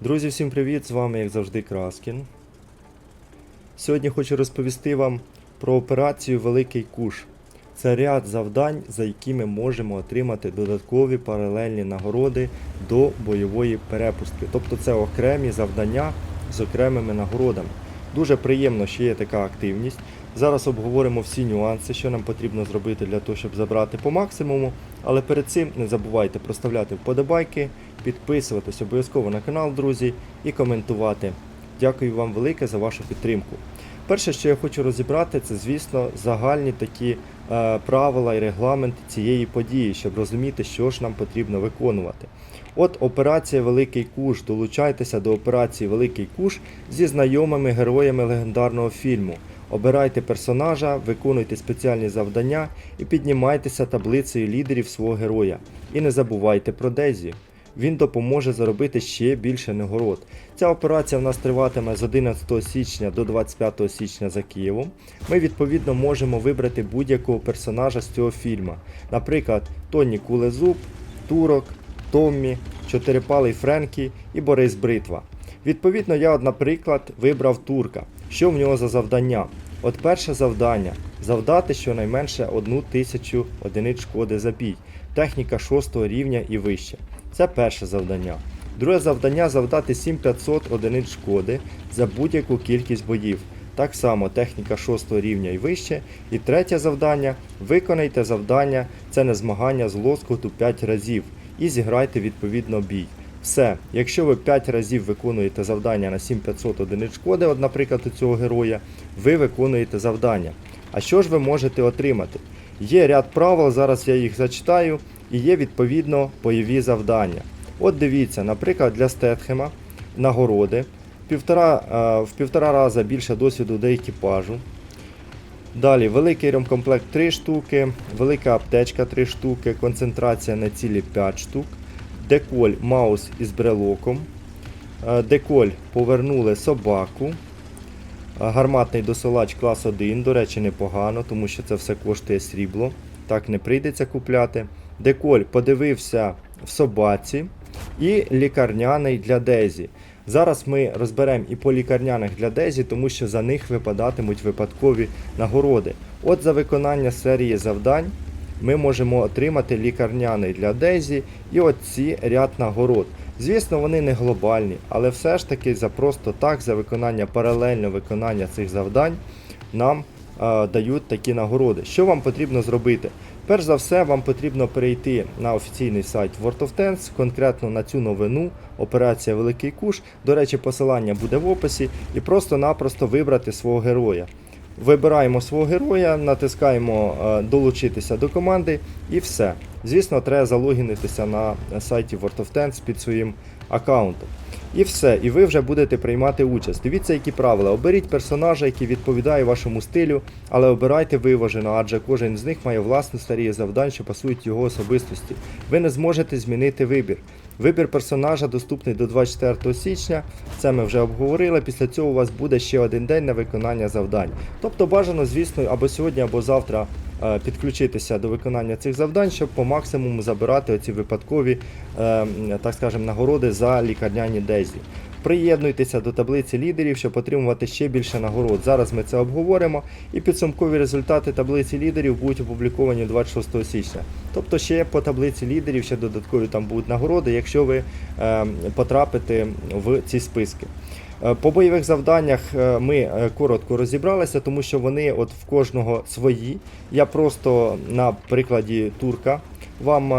Друзі, всім привіт! З вами, як завжди, Краскін. Сьогодні хочу розповісти вам про операцію Великий Куш. Це ряд завдань, за які ми можемо отримати додаткові паралельні нагороди до бойової перепустки. Тобто це окремі завдання з окремими нагородами. Дуже приємно, що є така активність. Зараз обговоримо всі нюанси, що нам потрібно зробити для того, щоб забрати по максимуму. Але перед цим не забувайте проставляти вподобайки, підписуватись обов'язково на канал, друзі, і коментувати. Дякую вам велике за вашу підтримку. Перше, що я хочу розібрати, це, звісно, загальні такі е, правила і регламент цієї події, щоб розуміти, що ж нам потрібно виконувати. От операція Великий Куш. Долучайтеся до операції Великий Куш зі знайомими героями легендарного фільму. Обирайте персонажа, виконуйте спеціальні завдання і піднімайтеся таблицею лідерів свого героя. І не забувайте про Дезі. Він допоможе заробити ще більше нагород. Ця операція в нас триватиме з 11 січня до 25 січня за Києвом. Ми відповідно можемо вибрати будь-якого персонажа з цього фільму. Наприклад, Тоні Кулезуб, Турок, Томмі, Чотирипалий Френкі і Борис Бритва. Відповідно, я, наприклад, вибрав турка. Що в нього за завдання? От перше завдання завдати щонайменше одну тисячу одиниць шкоди за бій. Техніка 6 рівня і вище. Це перше завдання. Друге завдання завдати 7500 одиниць шкоди за будь-яку кількість боїв. Так само техніка 6 рівня і вище. І третє завдання виконайте завдання, це не змагання з лоскоту 5 разів і зіграйте відповідно бій. Все, якщо ви 5 разів виконуєте завдання на 7500 одиниць шкоди, от, наприклад, у цього героя, ви виконуєте завдання. А що ж ви можете отримати? Є ряд правил, зараз я їх зачитаю, і є відповідно бойові завдання. От дивіться, наприклад, для Стетхема нагороди півтора, е, в півтора рази більше досвіду до екіпажу. Далі великий ремкомплект 3 штуки, велика аптечка 3 штуки, концентрація на цілі 5 штук, деколь маус із брелоком, е, деколь повернули собаку, е, гарматний досилач клас 1, до речі, непогано, тому що це все коштує срібло, так не прийдеться купляти. Деколь подивився в собаці і лікарняний для Дезі. Зараз ми розберемо і по лікарняних для Дезі, тому що за них випадатимуть випадкові нагороди. От за виконання серії завдань ми можемо отримати лікарняний для Дезі і оці ряд нагород. Звісно, вони не глобальні, але все ж таки за просто так, за виконання паралельно виконання цих завдань нам е, дають такі нагороди. Що вам потрібно зробити? Перш за все, вам потрібно перейти на офіційний сайт World of Tanks, конкретно на цю новину, операція Великий Куш. До речі, посилання буде в описі, і просто-напросто вибрати свого героя. Вибираємо свого героя, натискаємо е, долучитися до команди і все. Звісно, треба залогінитися на сайті World of Tanks під своїм аккаунтом. І все, і ви вже будете приймати участь. Дивіться, які правила. Оберіть персонажа, який відповідає вашому стилю, але обирайте виважено, адже кожен з них має власну серію завдань, що пасують його особистості. Ви не зможете змінити вибір. Вибір персонажа доступний до 24 січня. Це ми вже обговорили. Після цього у вас буде ще один день на виконання завдань. Тобто бажано, звісно, або сьогодні, або завтра підключитися до виконання цих завдань, щоб по максимуму забирати оці випадкові, е, так скажемо, нагороди за лікарняні Дезі. Приєднуйтеся до таблиці лідерів, щоб отримувати ще більше нагород. Зараз ми це обговоримо, і підсумкові результати таблиці лідерів будуть опубліковані 26 січня. Тобто ще по таблиці лідерів ще додаткові там будуть нагороди, якщо ви е, потрапите в ці списки. Е, По бойових завданнях е, ми е, коротко розібралися, тому що вони от в кожного свої. Я просто на прикладі турка вам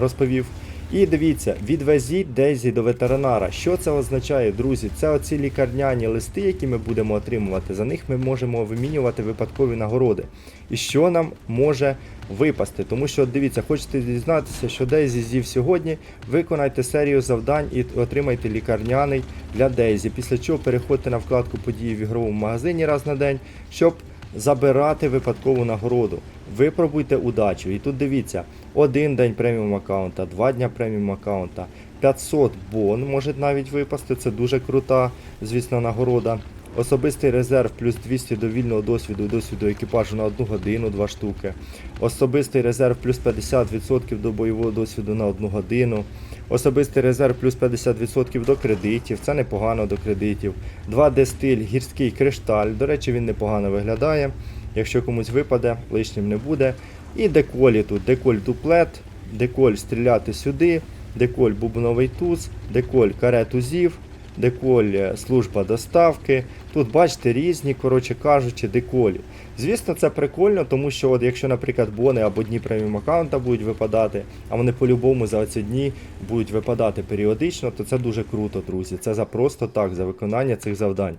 розповів. І дивіться, відвезіть Дезі до ветеринара. Що це означає, друзі? Це оці лікарняні листи, які ми будемо отримувати. За них ми можемо вимінювати випадкові нагороди. І що нам може випасти? Тому що, дивіться, хочете дізнатися, що Дезі з'їв сьогодні, виконайте серію завдань і отримайте лікарняний для Дезі. Після чого переходьте на вкладку події в ігровому магазині раз на день, щоб забирати випадкову нагороду. Випробуйте удачу. І тут дивіться, один день преміум аккаунта, два дня преміум аккаунта, 500 бон може навіть випасти. Це дуже крута, звісно, нагорода. Особистий резерв плюс 200 до вільного досвіду досвіду екіпажу на 1 годину 2 штуки. Особистий резерв плюс 50% до бойового досвіду на 1 годину. особистий резерв плюс 50% до кредитів, це непогано до кредитів. 2D стиль, гірський кришталь, до речі, він непогано виглядає. Якщо комусь випаде, лишнім не буде. І деколі тут, деколь дуплет, деколь стріляти сюди, деколь бубновий туз, деколь каре тузів, деколь е, служба доставки. Тут бачите різні, коротше кажучи, деколі. Звісно, це прикольно, тому що от якщо, наприклад, бони або дні преміум аккаунта будуть випадати, а вони по-любому за ці дні будуть випадати періодично, то це дуже круто, друзі. Це за просто так, за виконання цих завдань.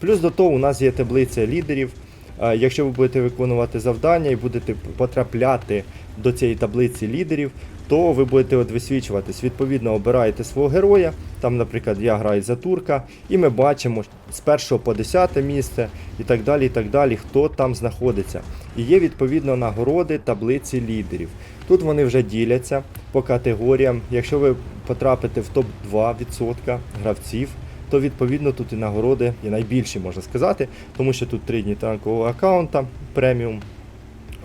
Плюс до того, у нас є таблиця лідерів. Е, Якщо ви будете виконувати завдання і будете потрапляти до цієї таблиці лідерів, то ви будете от висвічуватись. Відповідно, обираєте свого героя. Там, наприклад, я граю за турка, і ми бачимо з 1 по 10 місце і так далі, і так далі, хто там знаходиться. І є відповідно нагороди таблиці лідерів. Тут вони вже діляться по категоріям. Якщо ви потрапите в топ-2% гравців, то відповідно тут і нагороди і найбільші можна сказати, тому що тут три дні танкового аккаунта, преміум,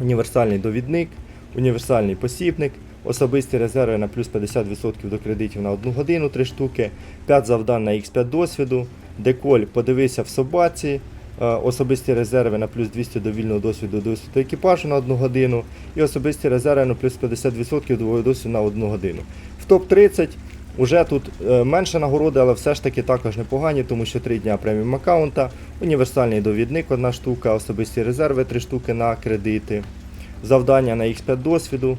універсальний довідник, універсальний посібник, особисті резерви на плюс 50% до кредитів на 1 годину 3 штуки, 5 завдань на X5 досвіду, деколь подивися в собаці, е, особисті резерви на плюс 200 до вільного досвіду досвіду екіпажу на 1 годину і особисті резерви на плюс 50% до досвіду на 1 годину. В топ-30 Уже тут е, менше нагороди, але все ж таки також непогані, тому що 3 дня преміум аккаунта, універсальний довідник, одна штука, особисті резерви 3 штуки на кредити, завдання на X5 досвіду,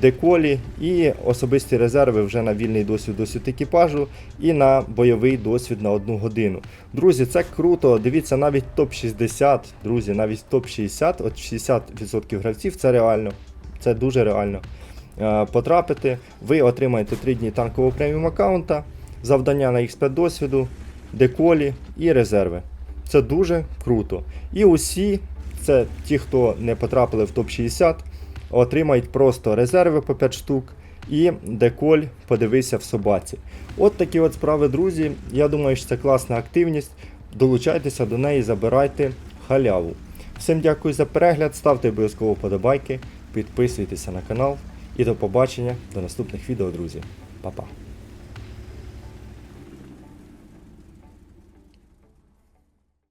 деколі і особисті резерви вже на вільний досвід досвід екіпажу і на бойовий досвід на 1 годину. Друзі, це круто. Дивіться, навіть топ-60, друзі, навіть топ-60, от 60% гравців це реально. Це дуже реально потрапити. Ви отримаєте 3 дні танкового преміум аккаунта, завдання на X5 досвіду, деколі і резерви. Це дуже круто. І усі, це ті, хто не потрапили в топ-60, отримають просто резерви по 5 штук і деколь подивися в собаці. От такі от справи, друзі. Я думаю, що це класна активність. Долучайтеся до неї, забирайте халяву. Всім дякую за перегляд, ставте обов'язково вподобайки, підписуйтеся на канал і до побачення до наступних відео, друзі. Па-па.